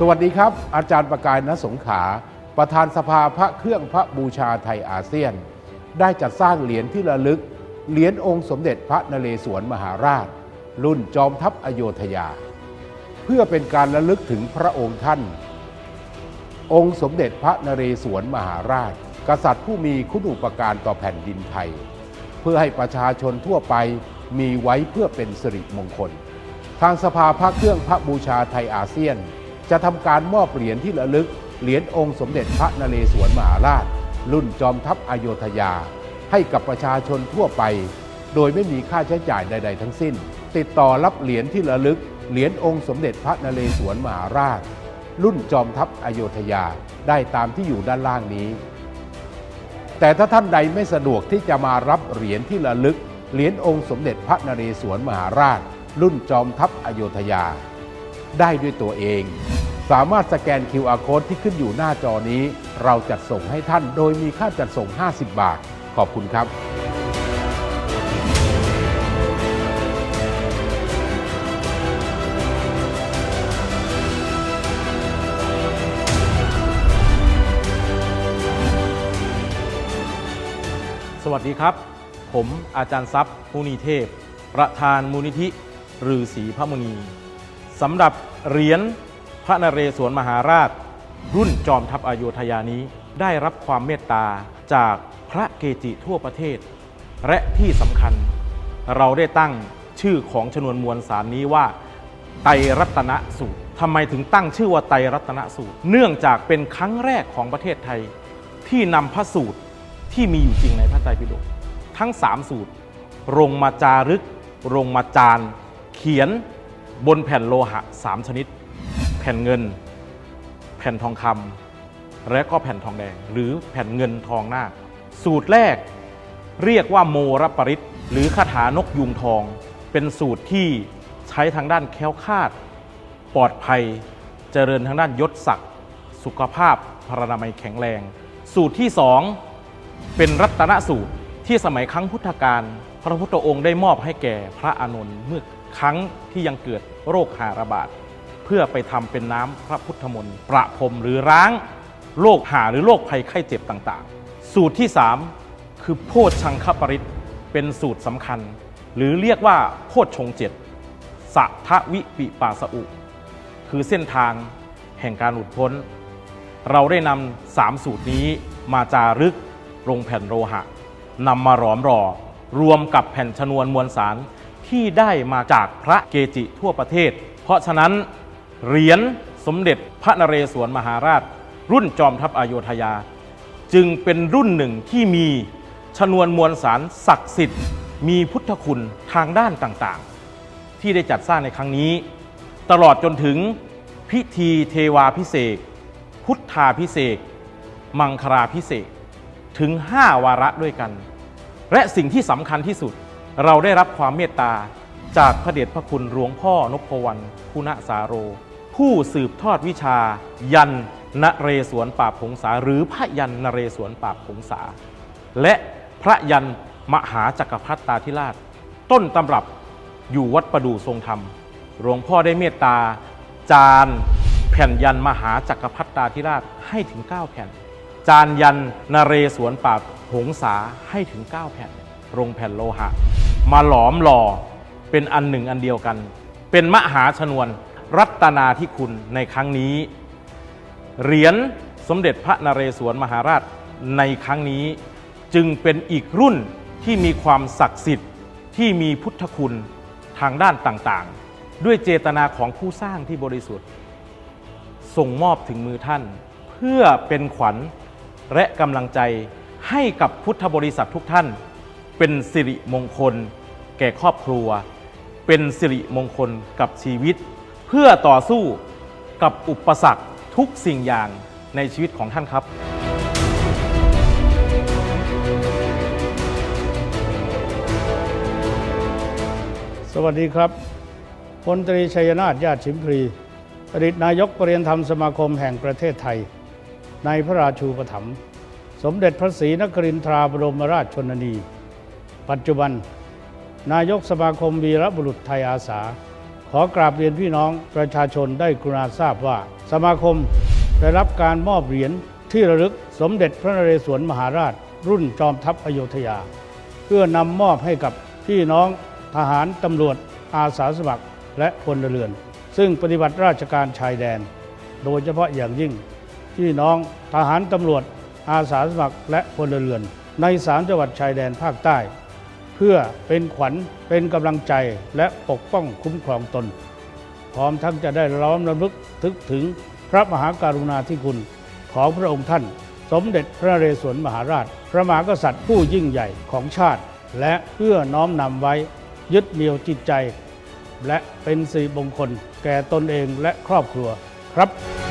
สวัสดีครับ อาจารย์ประกายณสงขา ประธานสภาพระเครื่องพระบูชาไทยอาเซียน ได้จัดสร้างเหรียญที่ระลึก เหรียญองค์สมเด็จพระนเรศวรมหาราช รุ่นจอมทัพอโยธยา เพื่อเป็นการระลึกถึงพระองค์ท่าน องค์สมเด็จพระนเรศวรมหาราช กษัตริย์ผู้มีคุณูปการต่อแผ่นดินไทย เพื่อให้ประชาชนทั่วไปมีไว้เพื่อเป็นสิริมงคล ทางสภาพระเครื่องพระบูชาไทยอาเซียน จะทำการมอบเหรียญที่ระลึก เหรียญองค์สมเด็จพระนเรศวรมหาราช รุ่นจอมทัพอโยธยา ให้กับประชาชนทั่วไป โดยไม่มีค่าใช้จ่ายใด ๆ ทั้งสิ้น ติดต่อรับเหรียญที่ระลึก เหรียญองค์สมเด็จพระนเรศวรมหาราช รุ่นจอมทัพอโยธยาได้ตามที่อยู่ด้านล่างนี้ แต่ถ้าท่านใดไม่สะดวกที่จะมารับเหรียญที่ระลึก เหรียญองค์สมเด็จพระนเรศวรมหาราช รุ่นจอมทัพอโยธยาได้ด้วยตัวเอง สามารถสแกน QR Code ที่ขึ้นอยู่หน้าจอนี้ เราจัดส่งให้ท่านโดยมีค่าจัดส่ง 50 บาท ขอบคุณครับสวัสดีครับ ผมอาจารย์ทรัพย์มุนีเทพ ประธานมูลนิธิฤาษีพระมุนีสำหรับเหรียญ พระนเรศวรมหาราช รุ่นจอมทัพอโยธยานี้ได้รับความเมตตาจากพระเกจิทั่วประเทศ และที่สำคัญ เราได้ตั้งชื่อของชนวนมวลสารนี้ว่า ไตรรัตนสูตรทำไมถึงตั้งชื่อว่าไตรรัตนสูตร เนื่องจากเป็นครั้งแรกของประเทศไทย ที่นำพระสูตรที่มีอยู่จริงในพระไตรปิฎกทั้ง 3 สูตรลงมาจารึกลงมาจานเขียนบนแผ่นโลหะ 3 ชนิด ผ่นเงิน แผ่นทองคำและก็แผ่นทองแดง หรือแผ่นเงินทองหน้า สูตรแรกเรียกว่าโมรปริตหรือคาถานกยุงทอง เป็นสูตรที่ใช้ทางด้านแค้วคาด ปลอดภัย เจริญทางด้านยศศักดิ์สุขภาพพรรณนามัยแข็งแรง สูตรที่สองเป็นรัตนสูตรที่สมัยครั้งพุทธกาลพระพุทธองค์ได้มอบให้แก่พระอานนท์เมื่อครั้งที่ยังเกิดโรคหาระบาด เพื่อไปทำเป็นน้ำพระพุทธมนต์ประพรมหรือร้างโรคหาหรือโรคภัยไข้เจ็บต่างๆ สูตรที่ 3 คือโพชชังคปริตเป็นสูตรสำคัญ หรือเรียกว่าโพชชงเจ็ดสัทวิปิปาสอุ คือเส้นทางแห่งการหลุดพ้น เราได้นำสามสูตรนี้มาจารึกลงแผ่นโลหะนำมาหลอมรอ รวมกับแผ่นชนวนมวลสารที่ได้มาจากพระเกจิทั่วประเทศ เพราะฉะนั้น เหรียญสมเด็จพระนเรศวรมหาราช รุ่นจอมทัพอโยธยา จึงเป็นรุ่นหนึ่งที่มีชนวนมวลสารศักดิ์สิทธิ์ มีพุทธคุณทางด้านต่างๆ ที่ได้จัดสร้างในครั้งนี้ ตลอดจนถึงพิธีเทวาพิเศษ พุทธาพิเศษ มังคลาพิเศษ ถึง 5 วาระด้วยกัน และสิ่งที่สำคัญที่สุดเราได้รับความเมตตาจากพระเดชพระคุณหลวงพ่อนพวรรณคุณสาโร ผู้สืบทอดวิชา ยันนเรศวรปราบผงษา หรือพระยันนเรศวรปราบผงษา และพระยันมหาจักรพรรดิตาธิราช ต้นตำรับอยู่วัดประดู่ทรงธรรม หลวงพ่อได้เมตตา จานแผ่นยันมหาจักรพรรดิตาธิราชให้ถึง 9 แผ่น จานยันนเรศวรปราบหงษาให้ถึง 9 แผ่นลงแผ่นโลหะ มาหลอมหล่อเป็นอันหนึ่งอันเดียวกัน เป็นมหาชนวน รัตนาที่คุณในครั้งนี้ เหรียญสมเด็จพระนเรศวรมหาราชในครั้งนี้จึงเป็นอีกรุ่นที่มีความศักดิ์สิทธิ์ที่มีพุทธคุณทางด้านต่างๆ ด้วยเจตนาของผู้สร้างที่บริสุทธิ์ ส่งมอบถึงมือท่าน เพื่อเป็นขวัญและกำลังใจให้กับพุทธบริษัททุกท่าน เป็นสิริมงคล แก่ครอบครัว เป็นสิริมงคลกับชีวิต เพื่อต่อสู้กับอุปสรรคทุกสิ่งอย่างในชีวิตของท่านครับ สวัสดีครับพลตรีชัยนาทญาติชิมพลีอดีตนายกปรริยนธรรมสมาคมแห่งประเทศไทย ในพระราชูปถัมภ์สมเด็จพระศรีนครินทราบรมราชชนนี ปัจจุบัน นายกสมาคมวีรบุรุษไทยอาสา ขอกราบเรียนพี่น้องประชาชนได้กรุณาทราบว่า สมาคมได้รับการมอบเหรียญที่ระลึกสมเด็จพระนเรศวรมหาราช รุ่นจอมทัพอโยธยา เพื่อนำมอบให้กับพี่น้องทหารตำรวจอาสาสมัครและพลเรือน ซึ่งปฏิบัติราชการชายแดน โดยเฉพาะอย่างยิ่ง พี่น้องทหารตำรวจอาสาสมัครและพลเรือน ในสามจังหวัดชายแดนภาคใต้ เพื่อเป็นขวัญเป็นกำลังใจและปกป้องคุ้มครองตน พร้อมทั้งจะได้ร้อมรำลึกทึกถึงพระมหาการุณาธิคุณของพระองค์ท่าน สมเด็จพระเรศวรมหาราช พระมหากษัตริย์ผู้ยิ่งใหญ่ของชาติ และเพื่อน้อมนำไว้ยึดเหนี่ยวจิตใจ และเป็นสิริมงคลแก่ตนเองและครอบครัวครับ